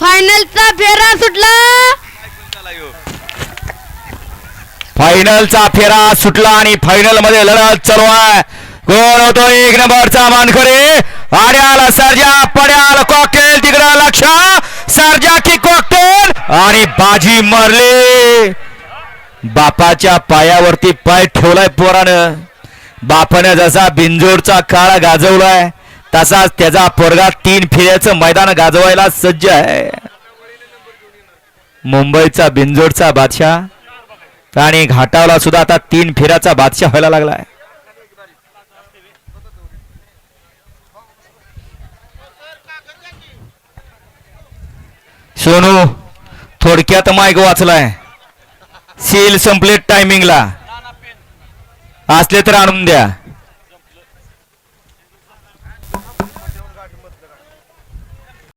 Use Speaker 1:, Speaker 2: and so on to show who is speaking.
Speaker 1: फायनलचा फेरा सुटला.
Speaker 2: फायनलचा फेरा सुटला आणि फायनलमध्ये लढत चालू आहे. कोण होतो एक नंबरचा मानकरी. आड्याल सर्जा पड्याल कॉकटेल तिकडं लक्ष. सर्जा की कॉकटेल आणि बाजी मरली. बापाच्या पायावरती पाय ठेवलाय पोरानं. बापानं जसा बिंजोडचा काळा गाजवलाय. तसाच त्याचा पोरगा तीन फेऱ्याचं मैदान गाजवायला सज्ज आहे. मुंबईचा बिंजोडचा बादशाह आणि घाटावला सुद्धा आता तीन फेऱ्याचा बादशाह व्हायला लागलाय. सोनू थोडक्यात माईक वाचलाय. सील संपले टायमिंगला असले तर आणून द्या.